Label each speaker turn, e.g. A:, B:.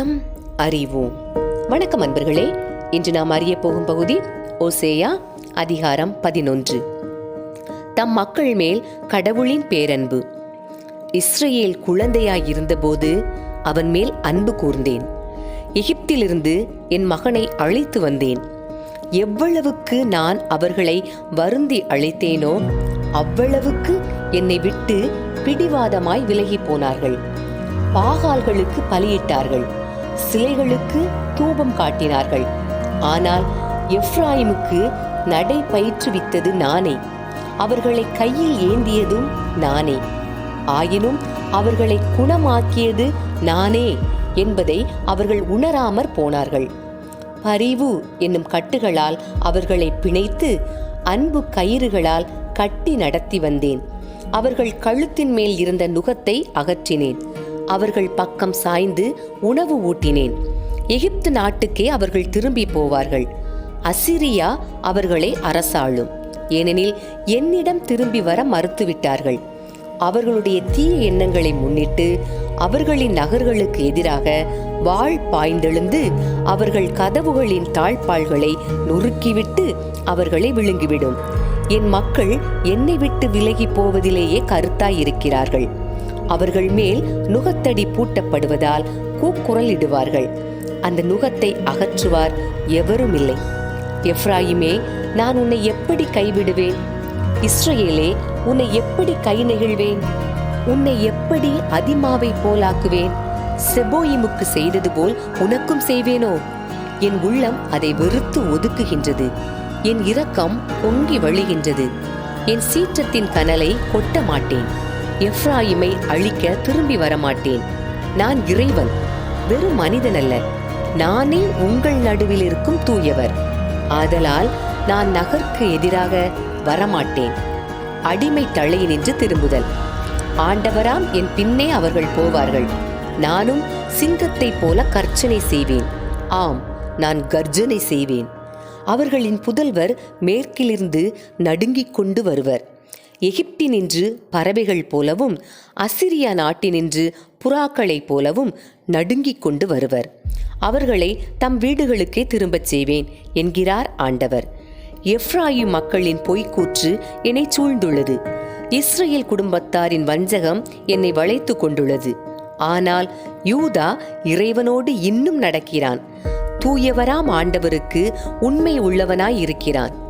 A: விவிலியம் அறிவோம். வணக்கம் அன்பர்களே இன்று நாம் அறிய போகும் பகுதி ஓசேயா அதிகாரம் பதினொன்று. தம் மக்கள் மேல் கடவுளின் பேரன்பு. இஸ்ரேல் குழந்தையாய் இருந்தபோது அவன் மேல் அன்பு கூர்ந்தேன். எகிப்திலிருந்து என் மகனை அழைத்து வந்தேன். எவ்வளவுக்கு நான் அவர்களை வருந்தி அழைத்தேனோ அவ்வளவுக்கு என்னை விட்டு பிடிவாதமாய் விலகி போனார்கள். பாகால்களுக்கு பலியிட்டார்கள். சிலைகளுக்கு தூபம் காட்டினார்கள். ஆனால் எஃப்ராயிமுக்கு நடை பயிற்றுவித்தது நானே. அவர்களை கையில் ஏந்தியதும் நானே. ஆயினும் அவர்களை குணமாக்கியது நானே என்பதை அவர்கள் உணராமற் போனார்கள். பரிவு என்னும் கட்டுகளால் அவர்களை பிணைத்து அன்பு கயிறுகளால் கட்டி நடத்தி வந்தேன். அவர்கள் கழுத்தின் மேல் இருந்த நுகத்தை அகற்றினேன். அவர்கள் பக்கம் சாய்ந்து உணவு ஊட்டினேன். எகிப்து நாட்டுக்கே அவர்கள் திரும்பி போவார்கள். அசிரியா அவர்களை அரசாளும். ஏனெனில் என்னிடம் திரும்பி வர மறுத்துவிட்டார்கள். அவர்களுடைய தீய எண்ணங்களை முன்னிட்டு அவர்களின் நகர்களுக்கு எதிராக வாழ் பாய்ந்தெழுந்து அவர்கள் கதவுகளின் தாழ்பாள்களை நொறுக்கிவிட்டு அவர்களை விழுங்கிவிடும். என் மக்கள் என்னை விட்டு விலகி போவதிலேயே கருத்தாய் இருக்கிறார்கள் அவர்கள் மேல் நுகத்தடி பூட்டப்படுவதால் கூக்குரலிடுவார்கள். அந்த நுகத்தை அகற்றுவார் எவரும் இல்லை எஃப்ராயிமே நான் உன்னை எப்படி கைவிடுவேன்? இஸ்ரேலே உன்னை எப்படி கை நெகிழ்வேன்? உன்னை எப்படி அதிமாவை போலாக்குவேன்? செபோயிமுக்கு செய்தது போல் உனக்கும் செய்வேனோ? என் உள்ளம் அதை வெறுத்து ஒதுக்குகின்றது. என் இரக்கம் பொங்கி வழிகின்றது. என் சீற்றத்தின் கனலை கொட்ட மாட்டேன் எஃப்ராயிமை அழிக்க திரும்பி வரமாட்டேன். நான் இறைவன் வெறும் மனிதன் அல்ல நானே உங்கள் நடுவில் இருக்கும் தூயவர். ஆதலால் நான் நகர்க்கு எதிராக வரமாட்டேன். அடிமை தழையினின்று திரும்புதல். ஆண்டவராம் என் பின்னே அவர்கள் போவார்கள். நானும் சிங்கத்தைப் போல கர்ச்சனை செய்வேன். ஆம் நான் கர்ஜனை செய்வேன். அவர்களின் புதல்வர் மேற்கிலிருந்து நடுங்கிக் கொண்டு வருவர். எகிப்தினின்று பறவைகள் போலவும் அசிரியா நாட்டினின்று புறாக்களைப் போலவும் நடுங்கிக் கொண்டு வருவர். அவர்களை தம் வீடுகளுக்கே திரும்பச் செய்வேன் என்கிறார் ஆண்டவர். எஃப்ராயு மக்களின் பொய்க்கூற்று என்னை சூழ்ந்துள்ளது. இஸ்ரேல் குடும்பத்தாரின் வஞ்சகம் என்னை வளைத்து கொண்டுள்ளது. ஆனால் யூதா இறைவனோடு இன்னும் நடக்கிறான். தூயவராம் ஆண்டவருக்கு உண்மை உள்ளவனாய் இருக்கிறான்.